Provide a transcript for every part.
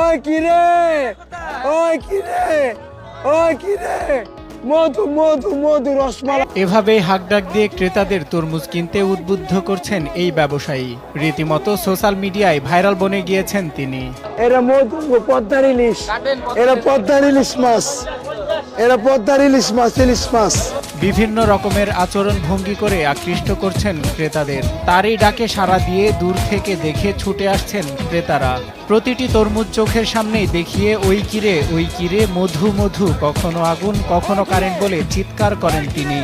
ওই কিরে ওই কিরে ওই কিরে মধু মধু মধু রসমালাই। এভাবেই হাকডাক দিয়ে ক্রেতাদের তরমুজ কিনতে উদ্বুদ্ধ করছেন এই ব্যবসায়ী। রীতিমতো সোশ্যাল মিডিয়ায় ভাইরাল বনে গিয়েছেন তিনি। এরা মধু পদ্মার ইলিশ। এরা পদ্মার ইলিশ মাছ। এরা পদ্মার ইলিশ মাছ ইলিশ মাছ। বিভিন্ন রকমের আচরণ ভঙ্গি করে আকৃষ্ট করছেন ক্রেতাদের। তারই ডাকে সাড়া দিয়ে দূর থেকে দেখে ছুটে আসছেন ক্রেতারা। প্রতিটি তরমুজ চোখের সামনেই দেখিয়ে ওই কিরে ওই কিরে মধু মধু কখনো আগুন কখনো কারেন্ট বলে চিৎকার করেন তিনি।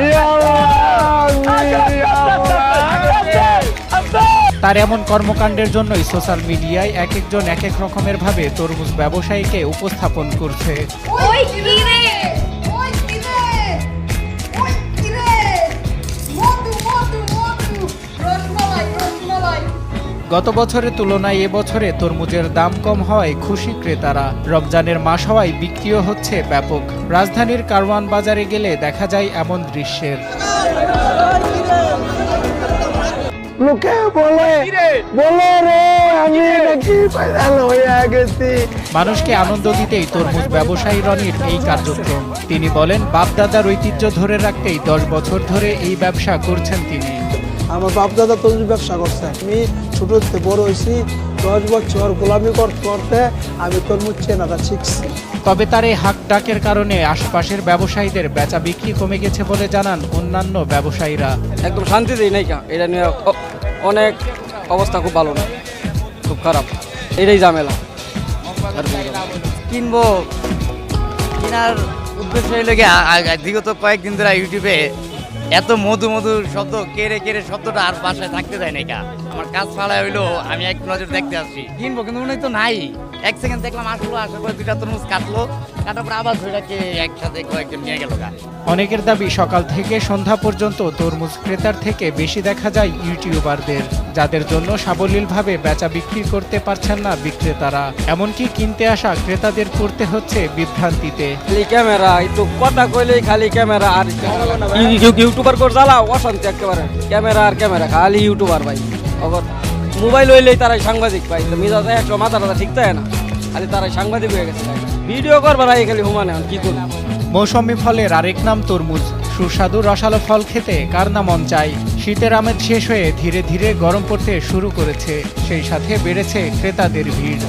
ইয়া তার এমন কর্মকাণ্ডের জন্যই সোশ্যাল মিডিয়ায় এক একজন এক এক রকমের ভাবে তরমুজ ব্যবসায়ীকে উপস্থাপন করছে। গত বছরের তুলনায় এবছরে তরমুজের দাম কম হওয়ায় খুশি ক্রেতারা। রমজানের মাস হওয়ায় বিক্রিও হচ্ছে ব্যাপক। রাজধানীর কারওয়ান বাজারে গেলে দেখা যায় এমন দৃশ্যের। লোকে বলে বলে রে আমি নাকি হয়ে গেছি। মানুষকে আনন্দ দিতেই তরমুজ ব্যবসায়ী রনির এই কার্যক্রম। তিনি বলেন বাপদাদার ঐতিহ্য ধরে রাখতেই দশ বছর ধরে এই ব্যবসা করছেন তিনি। আমার বাপ দাদা তরমুজ ব্যবসা করছে। আমি ছোট থেকে বড় হয়েছি। দশ বছর গোলামি করতে করতে আমি তরমুজ চেনাটা শিখছি তবে তার এই হাক ডাকের কারণে আশপাশের ব্যবসায়ীদের বেচা বিক্রি কমে গেছে বলে জানান অন্যান্য ব্যবসায়ীরা। একদম শান্তিতেই নাই এটা নিয়ে অনেক অবস্থা খুব ভালো না খুব খারাপ। এটাই ঝামেলা। কিনবো। কেনার উদ্দেশ্য হইল গিয়ে বিগত কয়েকদিন ধরে ইউটিউবে এত মধু মধু শব্দ, কেড়ে কেড়ে শব্দটা আর বাসায় থাকতে দেয় না আমার কাজ ফালা হইল, আমি এক নজর দেখতে আসছি। কিনবো, কিন্তু মনে তো নাই। এক সেকেন্ড দেখলাম আসলো আসার পরে দুইটা তরমুজ কাটলো। কাটার পরে আবার ধরে একসাথে কয়েকজন নিয়ে গেল গা। অনেকের দাবি সকাল থেকে সন্ধ্যা পর্যন্ত তরমুজ ক্রেতার থেকে বেশি দেখা যায় ইউটিউবারদের যাদের জন্য সাবলীলভাবে বেচা বিক্রি করতে পারছেন না বিক্রেতারা। এমনকি কিনতে আসা ক্রেতাদের পড়তে হচ্ছে বিভ্রান্তিতে। খালি ক্যামেরা একটু কথা কইলেই খালি ক্যামেরা আর ইউ- ইউ- ইউটিউবার করে জ্বালা অশান্তি একেবারে। ক্যামেরা আর ক্যামেরা খালি ইউটিউবার ভাই। মোবাইল হইলেই তারাই সাংবাদিক ভাই তো মিজাজ একশো মাথা টাথা ঠিক থাকে না। খালি তারা সাংবাদিক হয়ে গেছে ভিডিও করবার আগে খালি হুমান এখন, কি করব? মৌসুমি ফলের আরেক নাম তরমুজ। সুস্বাদু রসালো ফল খেতে কার না মন চাই শীতের আমেজ শেষ হয়ে ধীরে ধীরে গরম পড়তে শুরু করেছে। সেই সাথে বেড়েছে ক্রেতাদের ভিড়।